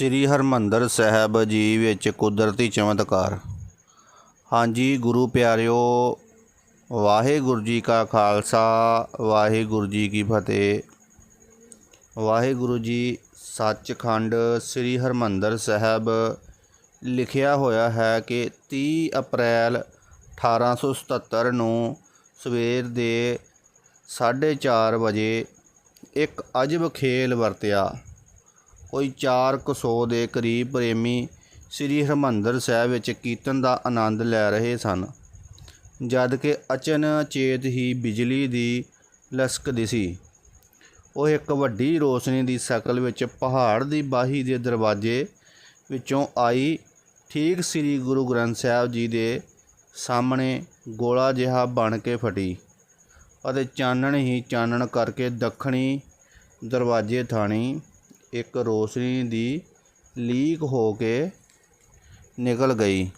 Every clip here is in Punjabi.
ਸ੍ਰੀ ਹਰਮੰਦਰ ਸਾਹਿਬ ਜੀ ਵਿੱਚ ਕੁਦਰਤੀ ਚਮਤਕਾਰ। ਹਾਂਜੀ, ਗੁਰੂ ਪਿਆਰਿਓ, ਵਾਹਿਗੁਰੂ ਜੀ ਕਾ ਖਾਲਸਾ, ਵਾਹਿਗੁਰੂ ਜੀ ਕੀ ਫਤਿਹ। ਵਾਹਿਗੁਰੂ ਜੀ ਸੱਚਖੰਡ ਸ੍ਰੀ ਹਰਮੰਦਰ ਸਾਹਿਬ ਲਿਖਿਆ ਹੋਇਆ ਹੈ ਕਿ 30 ਅਪ੍ਰੈਲ 1877 ਨੂੰ ਸਵੇਰ ਦੇ 4:30 ਵਜੇ ਇੱਕ ਅਜਬ ਖੇਲ ਵਰਤਿਆ। ਕੋਈ 400 ਦੇ ਕਰੀਬ ਪ੍ਰੇਮੀ ਸ੍ਰੀ ਹਰਮੰਦਰ ਸਾਹਿਬ ਵਿੱਚ ਕੀਰਤਨ ਦਾ ਆਨੰਦ ਲੈ ਰਹੇ ਸਨ। ਜਦ ਕਿ ਅਚਨਚੇਤ ਹੀ ਬਿਜਲੀ ਦੀ ਲਸਕ ਸੀ। ਉਹ ਇੱਕ ਵੱਡੀ ਰੋਸ਼ਨੀ ਦੀ ਸ਼ਕਲ ਵਿੱਚ ਪਹਾੜ ਦੀ ਬਾਹੀ ਦੇ ਦਰਵਾਜ਼ੇ ਵਿੱਚੋਂ ਆਈ। ਠੀਕ ਸ੍ਰੀ ਗੁਰੂ ਗ੍ਰੰਥ ਸਾਹਿਬ ਜੀ ਦੇ ਸਾਹਮਣੇ ਗੋਲਾ ਜਿਹਾ ਬਣ ਕੇ ਫਟੀ ਅਤੇ ਚਾਨਣ ਹੀ ਚਾਨਣ ਕਰਕੇ ਦੱਖਣੀ ਦਰਵਾਜ਼ੇ ਥਾਣੀ ਇੱਕ ਰੋਸ਼ਨੀ ਦੀ ਲੀਕ ਹੋ ਕੇ ਨਿਕਲ ਗਈ।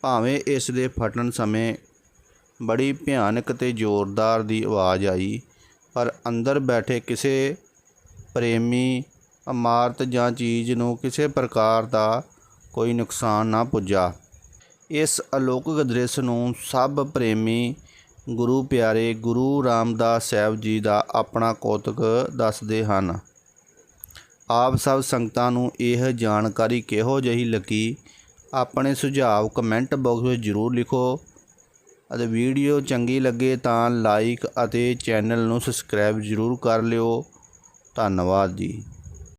ਭਾਵੇਂ ਇਸ ਦੇ ਫਟਣ ਸਮੇਂ ਬੜੀ ਭਿਆਨਕ ਤੇ ਜ਼ੋਰਦਾਰ ਦੀ ਆਵਾਜ਼ ਆਈ, ਪਰ ਅੰਦਰ ਬੈਠੇ ਕਿਸੇ ਪ੍ਰੇਮੀ ਇਮਾਰਤ ਜਾਂ ਚੀਜ਼ ਨੂੰ ਕਿਸੇ ਪ੍ਰਕਾਰ ਦਾ ਕੋਈ ਨੁਕਸਾਨ ਨਾ ਪੁੱਜਾ। ਇਸ ਅਲੌਕਿਕ ਦ੍ਰਿਸ਼ ਨੂੰ ਸਭ ਪ੍ਰੇਮੀ ਗੁਰੂ ਪਿਆਰੇ ਗੁਰੂ ਰਾਮਦਾਸ ਸਾਹਿਬ ਜੀ ਦਾ ਆਪਣਾ ਕੌਤਕ ਦੱਸਦੇ ਹਨ। ਆਪ ਸਭ ਸੰਗਤਾਂ ਨੂੰ ਇਹ ਜਾਣਕਾਰੀ ਕਿਹੋ ਜਿਹੀ ਲੱਗੀ? ਆਪਣੇ ਸੁਝਾਅ ਕਮੈਂਟ ਬਾਕਸ ਵਿੱਚ ਜ਼ਰੂਰ ਲਿਖੋ ਅਤੇ ਵੀਡੀਓ ਚੰਗੀ ਲੱਗੇ ਤਾਂ ਲਾਈਕ ਅਤੇ ਚੈਨਲ ਨੂੰ ਸਬਸਕ੍ਰਾਈਬ ਜ਼ਰੂਰ ਕਰ ਲਿਓ। ਧੰਨਵਾਦ ਜੀ।